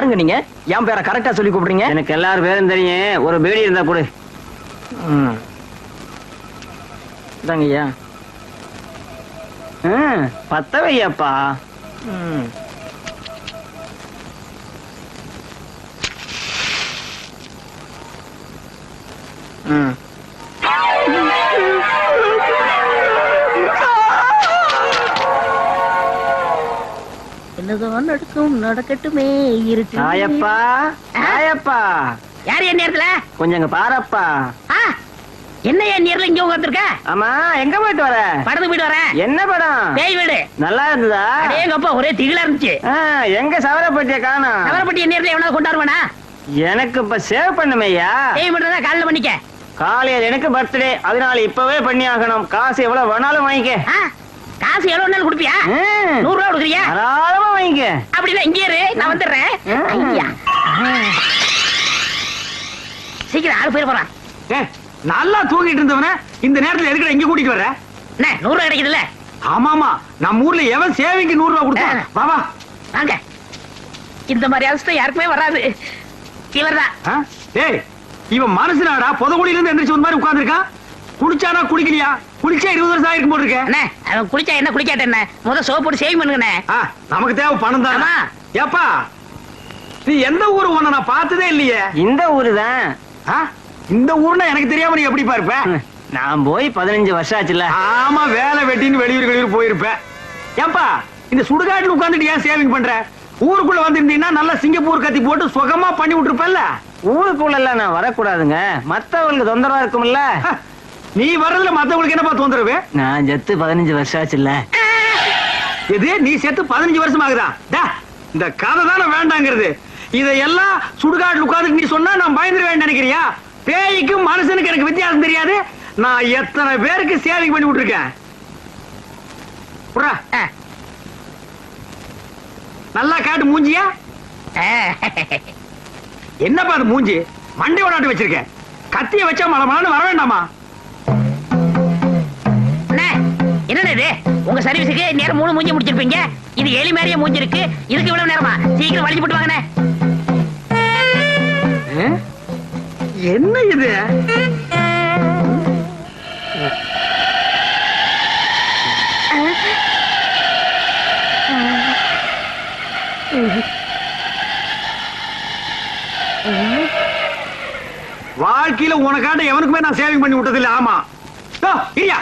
யாருங்க நீங்க. என் பேரை கரெக்டா சொல்லி கூப்பிடுறீங்க? எனக்கு எல்லாரும் பேரும் தெரியும். ஒரு பீடி இருந்தா கொடு. ம். இந்தாங்க ஐயா. ம், பத்த வையப்பா ம். என்னதான் நடக்கும் நடக்கட்டுமே இருட்டு தாயப்பா தாயப்பா யார் என் நேரத்துல? கொஞ்சம் பாரப்பா. என்ன என் நேர்ல இங்க உட்காந்துருக்க ஆமா எங்க போயிட்டு வர? படத்துக்கு போயிட்டு வரேன். என்ன படம்? பேய் வீடு. நல்லா இருந்ததா? எங்க அப்பா ஒரே திகிலா இருந்துச்சு. எங்க சவரப்பட்டிய காணோம். நகரப்பட்டி என் நேர்ல எவனாவது கொண்டாடுவானா? எனக்கு இப்ப சேவ் பண்ணுமையா பேய் தான் காலைல பண்ணிக்க. காலையில் எனக்கு பர்த்டே அதனால இப்பவே பண்ணி ஆகணும் காசு எவ்வளவு வேணாலும் வாங்கிக்க. காசு எவ்வளவு நாள் கொடுப்பியா? நூறு ரூபா கொடுக்குறியா? தாராளமா வாங்கிக்க. அப்படின்னா இங்கே இரு நான் வந்துடுறேன். ஐயா. சீக்கிரம் ஆளு போயிட போறான். ஏய், நல்லா தூங்கிட்டு இருந்தவன இந்த நேரத்துல எதுக்குடா இங்க கூட்டிட்டு வர என்ன நூறு ரூபா கிடைக்குதுல்ல? ஆமாமா நம்ம ஊர்ல எவன் சேவிங்க்கு நூறு ரூபாய் கொடுத்தான் வா வா. வாங்க. இந்த மாதிரி அவஸ்தை யாருக்குமே வராது. இவர்தான் ஆ? ஏய் இவன் மனசுனாடா புதகுடியில இருந்து எந்திரிச்சு ஒரு மாதிரி உட்கார்ந்திருக்கான். குடிச்சானா குடிக்கலையா? குடிச்சா இருபது வருஷம் ஆயிருக்கும் போட்டு இருக்க. அண்ணே அவன் குளிச்சா என்ன குளிக்காட்ட என்ன? முத சோப் போட்டு சேவிங் பண்ணுங்கண்ணே ஆ, நமக்கு தேவை பணம் தான். ஆமா. ஏப்பா நீ எந்த ஊரு உன்னை நான் பார்த்ததே இல்லையே. இந்த ஊரு தான். ஆ? இந்த ஊர்னா எனக்கு தெரியாம நீ எப்படி இருப்ப நான் போய் பதினஞ்சு வருஷம் ஆச்சுல ஆமா வேலை வெட்டின்னு வெளியூர் வெளியூர் போயிருப்ப. ஏப்பா இந்த சுடுகாட்டுல உட்கார்ந்துட்டு ஏன் சேவிங் பண்ற? ஊருக்குள்ள வந்திருந்தீங்கன்னா நல்லா சிங்கப்பூர் கத்தி போட்டு சுகமா பண்ணி விட்டுருப்பல்ல. ஊருக்குள்ள எல்லாம் நான் வரக்கூடாதுங்க. மத்தவங்களுக்கு தொந்தரவா இருக்கும்ல. ஹ, நீ வர்றதுல மத்தவங்களுக்கு என்னப்பா தொந்தரவு? நான் செத்து பதினஞ்சு வருஷம் ஆச்சுல்ல. எது? நீ செத்து பதினஞ்சு வருஷம் ஆகுதா? டா, இந்த கதை தானே வேண்டாங்கிறது. இதையெல்லாம் சுடுகாட்டுல உட்கார்ந்து நீ சொன்னா நான் பயந்துருவேன் நினைக்கிறியா? பேய்க்கும் மனுஷனுக்கு எனக்கு வித்தியாசம் தெரியாது. நான் எத்தனை பேருக்கு சேவிங் பண்ணி விட்டுருக்கேன்? புறா, ஆ. நல்லா காட்டு மூஞ்சியா? ஆ. என்னப்பா அது மூஞ்சி? மண்டை விளாட்டு வச்சிருக்க கத்திய வச்சா மழை மழைன்னு வர வேண்டாமா? என்ன இது? உங்க சர்வீஸுக்கு நேரம் மூணு மூஞ்சி முடிச்சிருப்பீங்க. இது எலி மாதிரியே மூஞ்சி இருக்கு இதுக்கு இவ்வளவு நேரமா? சீக்கிரம் வலிச்சு போட்டு வாங்கண்ணே. என்ன இது? வாழ்க்கையில உனக்காண்ட எவனுக்குமே நான் சேவிங் பண்ணி விட்டது ஆமா. இல்லையா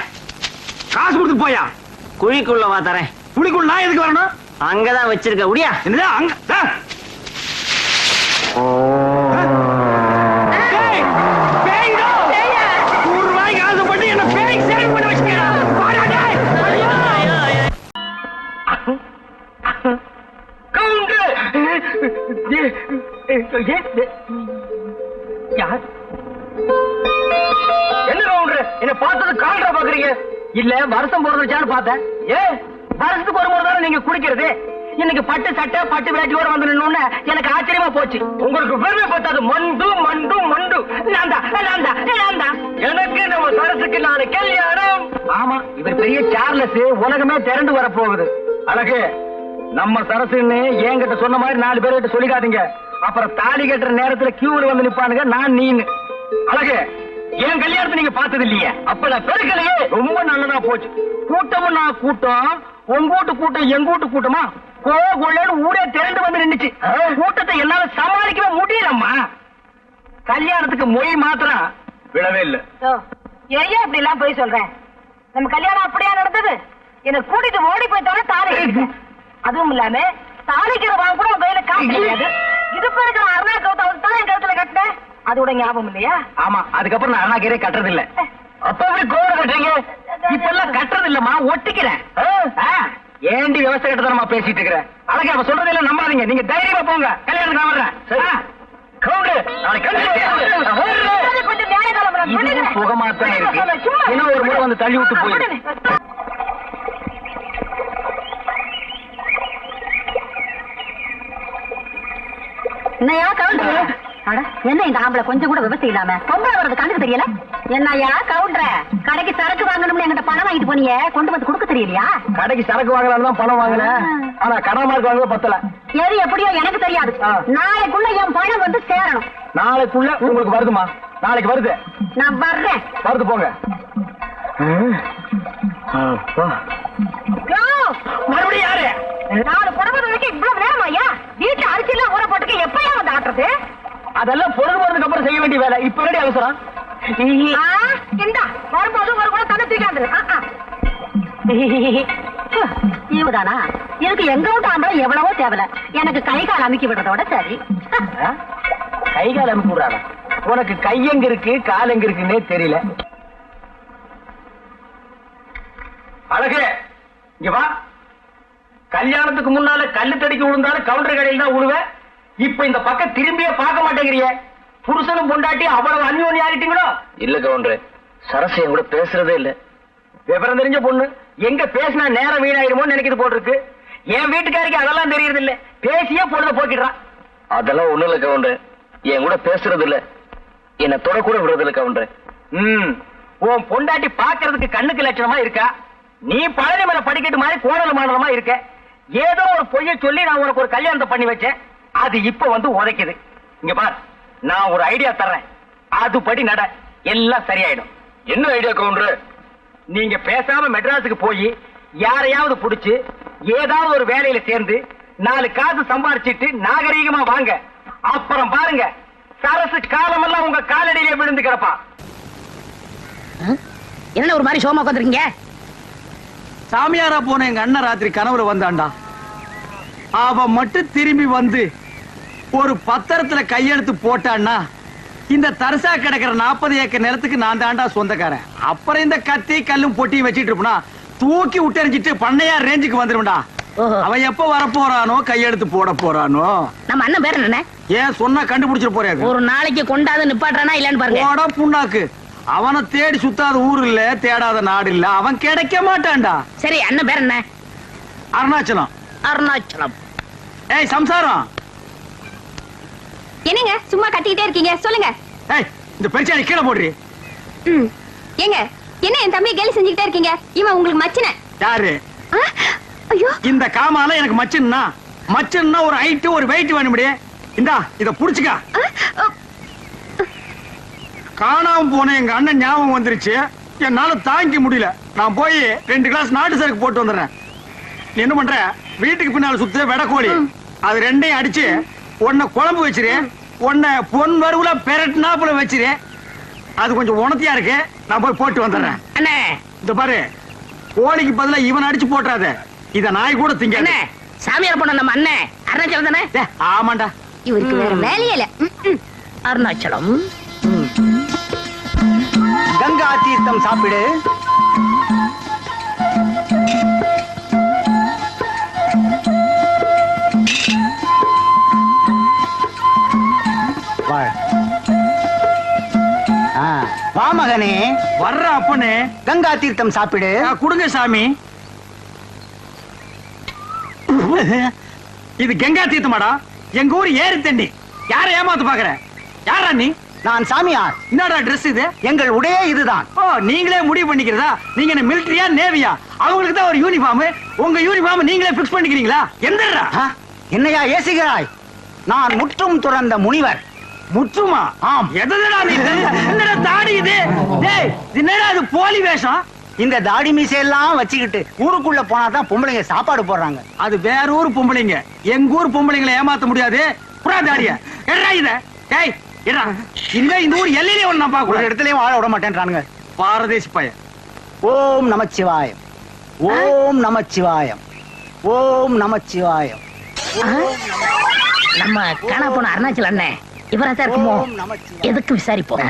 காசு கொடுத்து போயா? குழிக்குள்ள வா தரேன். புளிக்குள் நான் எதுக்கு வரணும்? அங்கதான் வச்சிருக்க உடியா? என்னது அங்க போறதுச்சான்னு பார்த்தேன் வருஷத்துக்கு ஒரு முறை தானே நீங்க குடிக்கிறது இன்னைக்கு பட்டு சட்டை பட்டு வேட்டியோட வந்து நின்னு எனக்கு ஆச்சரியமா போச்சு. உங்களுக்கு பெருமை பார்த்தது மண்டு மண்டு மண்டு. நான் தான் நான் எனக்கு நம்ம சரசுக்கு நாலு கல்யாணம். ஆமா இவர் பெரிய சார்லஸ் உலகமே திரண்டு வர போகுது அழகு நம்ம சரசுன்னு என்கிட்ட சொன்ன மாதிரி நாலு பேர்கிட்ட சொல்லிக்காதீங்க. அப்புறம் தாலி கட்டுற நேரத்துல கியூல வந்து நிப்பானுங்க நான் நீனு. அழகு என் கல்யாணத்தை நீங்க பார்த்தது இல்லையே? அப்ப நான் பெருக்கலையே. ரொம்ப நல்லதா போச்சு. கூட்டமும் நான் கூட்டம். உங்க வீட்டு கூட்டம் எங்க வீட்டு கூட்டமா? கோ கொள்ளன்னு ஊரே திரண்டு வந்து நின்னுச்சு. கூட்டத்தை என்னால சமாளிக்கவே முடியலம்மா. கல்யாணத்துக்கு மொய் மாத்திரம் விடவே இல்ல. ஏன் இப்படி எல்லாம் போய் சொல்றேன் நம்ம கல்யாணம் அப்படியா நடந்தது? என்ன கூட்டிட்டு ஓடி போயிட்டாலே தாலி கட்டிட்டேன். அதுவும் இல்லாம தாலிக்கிற வாங்க கூட உன் கையில காசு கிடையாது. இது இருக்கிற அருணா கௌதம் தான் என் கழுத்துல கட்டினேன். அதோட ஞாபகம் இல்லையா? ஆமா அதுக்கப்புறம் நான் அண்ணா கீரை கட்டுறது இல்ல அப்ப எப்படி கோவம் கட்டுறீங்க? இப்ப எல்லாம் கட்டுறது இல்லம்மா ஒட்டிக்கிறேன் ஏண்டி விவசாய கட்டதனமா பேசிட்டு இருக்கிற? அழகா அவ சொல்றது எல்லாம் நம்பாதீங்க. நீங்க தைரியமா போங்க. கல்யாணத்துக்கு நான் வர்றேன். கல்யாணம். நான் இருக்கு. இன்னும் ஒரு முறை வந்து தள்ளி விட்டு போயிரு. என்னையா கவுண்டர் என்ன இந்த ஆம்பளை கொஞ்சம் கூட விவசாயம் இல்லாம? பொம்பளை வர்றது கண்ணுக்கு தெரியல? என்னய்யா கவுண்டர? கடைக்கு சரக்கு வாங்கணும்னு என்கிட்ட பணம் வாங்கிட்டு போனீங்க கொண்டு வந்து கொடுக்க தெரியலையா? கடைக்கு சரக்கு வாங்கலாம் பணம் வாங்கினேன். ஆனா கடன் மார்க் வாங்க பத்தல. எது எப்படியோ எனக்கு தெரியாது. நாளைக்குள்ள என் பணம் வந்து சேரணும். நாளைக்குள்ள உங்களுக்கு வருதுமா நாளைக்கு வருது. நான் வர்றேன். வருது போங்க. மறுபடியும் யாரு? நாலு புடவை இவ்வளவு நேரம் ஐயா வீட்டுல அரிசி எல்லாம் ஊற போட்டுக்க ஆட்டுறது அதெல்லாம் பொழுது போறதுக்கு அப்புறம் செய்ய வேண்டிய வேலை. இப்ப ரெடி அவசரம்? இந்தா வரும்போது ஒரு குடம் தண்ணி தூக்காந்து இவதானா? இதுக்கு எங்க வீட்டு ஆம்பளை எவ்வளவோ தேவல எனக்கு கை கால் அமைக்கி விடுறதோட சரி? கை கால் அமுக்கி விடுறாங்க உனக்கு கை எங்க இருக்கு கால் எங்க இருக்குன்னே தெரியல. அழகு இங்க வா. கல்யாணத்துக்கு முன்னால கல்லு தடிக்க விழுந்தாலும் கவுண்டர் கடையில் தான் விழுவ இப்ப இந்த பக்கம் திரும்பியே பார்க்க மாட்டேங்கிறிய. புருஷனும் பொண்டாட்டி அவ்வளவு அந்யோன்யம் ஆகிட்டீங்களோ? இல்ல கவுண்டர் சரசு என் கூட பேசுறதே இல்ல. விவரம் தெரிஞ்ச பொண்ணு எங்க பேசினா நேரம் வீணாயிருமோன்னு நினைக்கிறது போட்டிருக்கு. என் வீட்டுக்காரிக்கு அதெல்லாம் தெரியறது இல்ல பேசியே பொழுத போக்கிடுறான் அதெல்லாம் ஒண்ணு இல்ல கவுண்டர் என் கூட பேசுறது இல்ல. என்ன தொட கூட விடுறது இல்ல கவுண்டர். ம் உன் பொண்டாட்டி பாக்குறதுக்கு கண்ணுக்கு லட்சணமா இருக்கா? நீ பழனி மலை படிக்கட்டு மாதிரி கோடல் மாடலமா இருக்க? ஏதோ ஒரு பொய்ய சொல்லி நான் உனக்கு ஒரு கல்யாணத்தை பண்ணி வச்சேன். அது இப்ப வந்து உதைக்குது. இங்க பார் நான் ஒரு ஐடியா தர்றேன். அதுபடி நட. எல்லாம் சரியாயிடும். என்ன ஐடியா கவுண்டர்? நீங்க பேசாம மெட்ராஸுக்கு போய் யாரையாவது புடிச்சு ஏதாவது ஒரு வேலையில சேர்ந்து நாலு காசு சம்பாரிச்சிட்டு நாகரீகமா வாங்க. அப்புறம் பாருங்க சரசு காலமெல்லாம் உங்க காலடியிலே விழுந்து கிடப்பா. என்ன ஒரு மாதிரி சோமா உட்காந்துருக்கீங்க? சாமியாரா போன எங்க அண்ணன் ராத்திரி கனவுல வந்தான்டா. அவ மட்டும் திரும்பி வந்து ஒரு பத்திரத்துல கையெழுத்து போட்டான்னா இந்த தரிசா கிடக்கிற நாற்பது ஏக்கர் நிலத்துக்கு நான் தாண்டா சொந்தக்காரன். அப்புறம் இந்த கத்தி கல்லும் பொட்டியும் வச்சிட்டு இருப்பனா தூக்கி விட்டெறிஞ்சிட்டு பண்ணையார் ரேஞ்சுக்கு வந்துருவா. அவன் எப்ப வர போறானோ கையெழுத்து போட போறானோ. நம்ம அண்ணன் பேர் என்ன ஏன் சொன்னா கண்டுபிடிச்சிட்டு போறாரு ஒரு நாளைக்கு கொண்டாந்து நிப்பாட்டுறானா இல்லன்னு பாருங்க. போடா புண்ணாக்கு. அவனை தேடி சுத்தாத ஊர் இல்ல தேடாத நாடு இல்ல அவன் கிடைக்க மாட்டான்டா. சரி அண்ணன் பேர் என்ன? அருணாச்சலம். அருணாச்சலம். ஏய் சம்சாரம். என்னங்க சும்மா கத்திக்கிட்டே இருக்கீங்க? சொல்லுங்க. இந்த பெருச்சாடி கீழே போடுறி. ஏங்க என்ன என் தம்பி கேலி செஞ்சுக்கிட்டே இருக்கீங்க? இவன் உங்களுக்கு மச்சின யாரு? ஐயோ. இந்த காமால எனக்கு மச்சன்னா மச்சன்னா ஒரு ஹைட்டு ஒரு வெயிட் வேணும்படி இந்தா இத புடிச்சுக்க. காணாம போன எங்க அண்ணன் ஞாபகம் வந்துருச்சு. என்னால தாங்கிக்க முடியல. நான் போய் ரெண்டு கிளாஸ் நாட்டு சரக்கு போட்டு வந்துடுறேன். நீ என்ன பண்ற? வீட்டுக்கு பின்னால சுத்து வெடக்கோழி. அது ரெண்டையும் அடிச்சு உன்னை குழம்பு வச்சிரு. உன்னை பொன் வறுவுல பெரட்னாப்புல வச்சிரு. அது கொஞ்சம் உணத்தியா இருக்கு. நான் போய் போட்டு வந்துடுறேன். அண்ணே. இந்த பாரு கோழிக்கு பதிலா இவன் அடிச்சு போட்டுறாத. இத நாய் கூட திங்க அண்ணே சாமியார் போன நம்ம அண்ணன் அருணாச்சலம் தானே? ஆமாண்டா. இவருக்கு வேற வேலையே இல்ல. அருணாச்சலம். கங்கா தீர்த்தம் சாப்பிடு. ஆ, வா மகனே. வர்ற அப்பனே. கங்கா தீர்த்தம் சாப்பிடு. கொடுங்க சாமி. இது கங்கா தீர்த்தமாடா. எங்க ஊர் ஏரி தண்ணி யாரை ஏமாத்து பாக்குற? யாரா நீ? நான் சாமியார். என்னடா Dress இது? எங்கள் உடையே இதுதான். ஓ நீங்களே முடிவு பண்ணிக்கிறதா? நீங்க என்ன மிலிட்டரியா நேவியா அவங்களுக்கு தான் ஒரு யூனிஃபார்ம் உங்க யூனிஃபார்ம் நீங்களே பிக்ஸ் பண்ணிக்கிறீங்களா? எந்தடா என்னையா ஏசுகிறாய்? நான் முற்றும் துறந்த முனிவர். முற்றுமா? ஆம். எதடா நீ? என்னடா தாடி இது? டேய் என்னடா இது? போலி வேஷம்? இந்த தாடி மீசையெல்லாம் வச்சுக்கிட்டு ஊருக்குள்ள போனாதான் பொம்பளைங்க சாப்பாடு போடுறாங்க. அது வேற ஊர் பொம்பளைங்க. எங்க ஊர் பொம்பளைங்களை ஏமாத்த முடியாது. புறா தாடிய. எடா இத. டேய் எடா இனிமே இந்த ஊர் எல்லையிலே ஒண்ணு நான் ஒரு பார்க்க இடத்துலயும் வாழ விட மாட்டேன்றானுங்க. பாரதேசி பையன். ஓம் நமச்சிவாயம். ஓம் நமச்சிவாயம். ஓம் நமச்சிவாயம். நம்ம காணா போன அருணாச்சலம் அண்ணன். இவரா தான் இருக்குமோ எதுக்கு விசாரிப்போம்.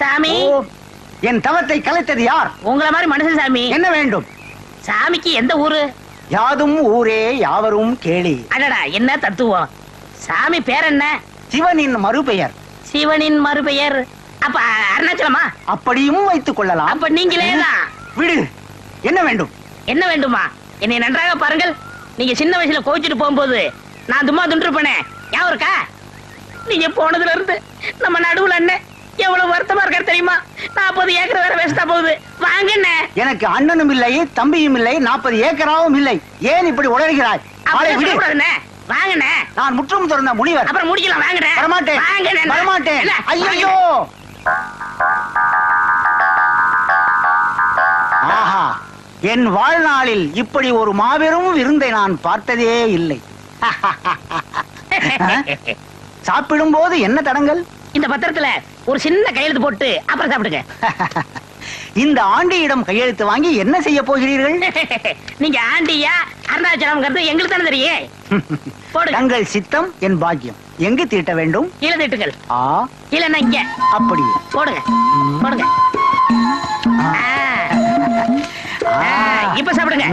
சாமி. என் தவத்தை கலைத்தது யார்? உங்கள மாதிரி மனுஷன் சாமி. என்ன வேண்டும்? சாமிக்கு எந்த ஊரு? யாதும் ஊரே யாவரும் கேளி. அடடா என்ன தத்துவம்? சாமி பேர் என்ன? சிவனின் மறுபெயர். சிவனின் மறுபெயர். அப்ப அருணாச்சலமா? அப்படியும் வைத்துக் கொள்ளலாம். அப்ப நீங்களே தான். விடு. என்ன வேண்டும்? என்ன வேண்டுமா? என்னை நன்றாக பாருங்கள். நீங்க சின்ன வயசுல கோவிச்சுட்டு போகும்போது நான் தும்மா துண்டிருப்பேனே. ஞாபகம் இருக்கா நீங்க போனதுல இருந்து நம்ம நடுவுல அண்ணன் எவ்வளவு வருத்தமா இருக்காரு தெரியுமா? நாற்பது ஏக்கர் வேற வேஸ்டா போகுது. வாங்க எனக்கு அண்ணனும் இல்லை தம்பியும் இல்லை நாற்பது ஏக்கராவும் இல்லை. ஏன் இப்படி உளறுகிறாய்? வாங்கண்ணே நான் முற்றும் திறந்த முனிவர். அப்புறம் முடிக்கலாம். வாங்கண்ணே வரமாட்டேன். வாங்கண்ணே வரமாட்டேன். ஐயோ ஆஹா. என் வாழ்நாளில் இப்படி ஒரு மாபெரும் விருந்தை நான் பார்த்ததே இல்லை. சாப்பிடும் போது என்ன தடங்கள்? இந்த பத்திரத்துல ஒரு சின்ன கையெழுத்து போட்டு அப்புறம் சாப்பிடுங்க. இந்த ஆண்டியிடம் கையெழுத்து வாங்கி என்ன செய்ய போகிறீர்கள்? நீங்க ஆண்டியா அருணாச்சலம்ங்கிறது எங்களுக்கு தானே தெரியும். போடுங்க. தங்கள் சித்தம் என் பாக்கியம். எங்கு தீட்ட வேண்டும்? கீழே திட்டுகள் ஆ. இல்லன்னா இங்க அப்படியே. போடுங்க. போடுங்க. இப்ப சாப்பிடுங்க.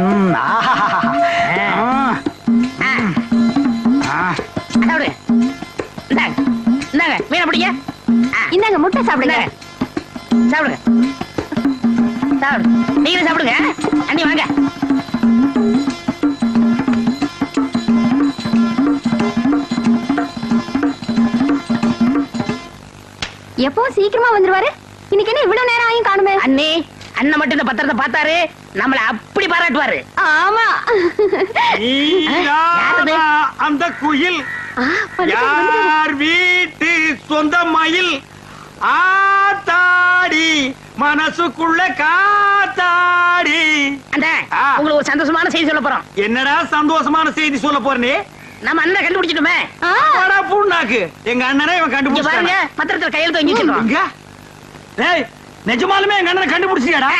இந்தாங்க மீனை பிடிங்க ஆ, இந்தாங்க முட்டை சாப்பிடுங்க. சாப்பிடுங்க. சாப்பிடுங்க நீங்களும் சாப்பிடுங்க. அண்ணி வாங்க. எப்பவும் சீக்கிரமா வந்துருவாரு. இன்னைக்கு என்ன இவ்வளவு நேரம் ஆயும் காணுமே? அண்ணி அண்ணன் மட்டும் இந்த பத்திரத்தை பார்த்தாரு நம்மள அப்படி பாராட்டுவாரு. ஆமா. யாரது? அந்த குயில். யார் வீட்டு சொந்த மயில் ஆத்தாடி மனசுக்குள்ள காத்தாடி. உங்களுக்கு ஒரு சந்தோஷமான செய்தி சொல்ல போறோம். என்னடா சந்தோஷமான செய்தி சொல்ல போறனே? நம்ம அண்ணனை கண்டுபிடிச்சிட்டுமே. வாடா புண்ணாக்கு. எங்க அண்ணனே இவன் இங்க பாருங்க கண்டுபிடிச்சாங்க பத்திரத்துல கையெழுத்து வாங்கி வச்சிருக்கோம் இங்க? டேய் நிஜமாலுமே எங்க அண்ணனை கண்டுபிடிச்சியாடா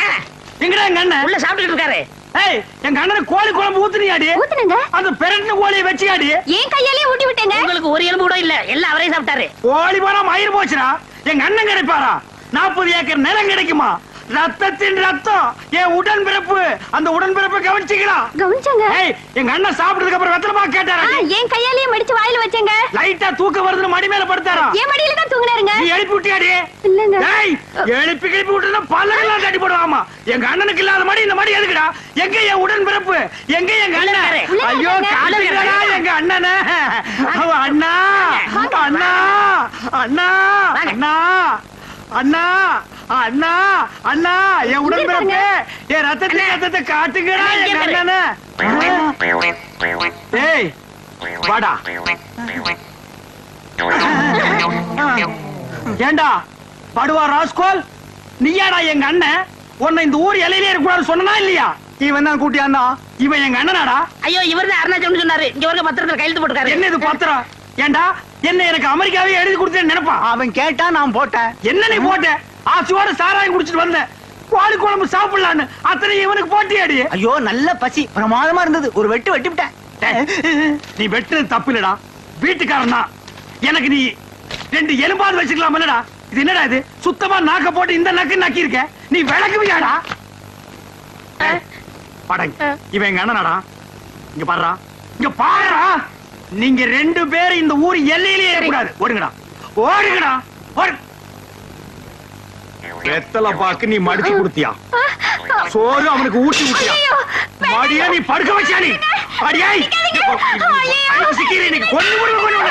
எங்கடா எங்க அண்ணன்? உள்ள சாப்பிட்டுட்டு இருக்காரு. ஏய் எங்க அண்ணனை கோழி குழம்பு ஊத்துனியாடி? ஊத்துனுங்க. அந்த பெரட்டின கோழியை வச்சியாடி ஏன் கையாலே ஊட்டி விட்டேங்க. உங்களுக்கு ஒரு எலும்பு கூட இல்ல. எல்லாம் அவரே சாப்பிட்டாரு. கோழி போனா மயிர் போச்சுடா. எங்க அண்ணன் கிடைப்பாரா? நாற்பது ஏக்கர் நிலம் கிடைக்குமா? ரத்தத்தின் ரத்தம். என் உடன்பிறப்பு அந்த உடன்பிறப்பை கவனிச்சுக்கலாம் கவனிச்சாங்க. எங்க அண்ணன் சாப்பிட்டதுக்கு அப்புறம் வெத்தலமா கேட்டாரா என் கையாலேயே மடிச்சு வாயில வச்சேங்க. லைட்டா தூக்கம் வருதுன்னு மடி மேல படுத்தாரா? என் மடியில தான் தூங்குனாருங்க. நீ எழுப்பி விட்டியாடி? இல்லங்க. ஏய் எழுப்பி கிளப்பி விட்டுனா பல்லெல்லாம் தட்டி போடுவாமா? எங்க அண்ணனுக்கு இல்லாத மடி இந்த மடி எதுக்குடா? எங்க என் உடன்பிறப்பு? எங்க எங்க அண்ணன்? ஐயோ. காட்டுங்கடா எங்க அண்ணனை? அவ அண்ணா அண்ணா அண்ணா. அண்ணா அண்ணா அண்ணா அண்ணா என் உடன்பிறப்பு என் ரத்தத்தை ரத்தத்தை காட்டுங்கடா அண்ணனை? ஏய் வாடா. ஏண்டா படுவா ராஸ்கோல்? நீயாடா எங்க அண்ணன்? உன்னை இந்த ஊர் இலையிலே இருக்கக்கூடாது சொன்னா இல்லையா? இவன் தான் கூட்டியாண்டா இவன் எங்க அண்ணனாடா? ஐயோ இவர் தான் அருணாச்சலம் சொன்னாரு. இங்க வரைக்கும் பத்திரத்துல கையெழுத்து போட்டுக்காரு என்ன இது பத்திரம்? ஏண்டா என்ன எனக்கு அமெரிக்காவே எழுதி கொடுத்தேன்னு நினைப்பா? அவன் கேட்டா நான் போட்டேன். என்ன நீ போட்ட? ஆசையோட சாராயம் குடிச்சிட்டு வந்த கோழி குழம்பு சாப்பிடலான்னு அத்தனை இவனுக்கு போட்டியாடி ஐயோ நல்ல பசி. பிரமாதமா இருந்தது. ஒரு வெட்டு வெட்டி விட்டேன். நீ வெட்டுறது தப்பு இல்லடா. வீட்டுக்காரன் தான். எனக்கு நீ ரெண்டு எலும்பாவது வச்சுக்கலாம் இல்லடா. இது என்னடா இது? சுத்தமா நாக்க போட்டு இந்த நக்கு நக்கி இருக்க நீ விளக்குவியாடா? படங்க இவன் எங்க அண்ணனாடா? இங்க பாருடா. இங்க பாருடா. நீங்க ரெண்டு பேரும் இந்த ஊர் எல்லையிலேயே இருக்கக்கூடாது. ஓடுங்கடா. ஓடுங்கடா. ஓடு. வெத்தலை பாக்கு நீ மடிச்சு கொடுத்தியா? சோறு அவனுக்கு ஊட்டி விட்டியா மடியா நீ படுக்க வச்சியா நீ? அடியாய். சிக்கிறேன் கொண்டு கொண்டு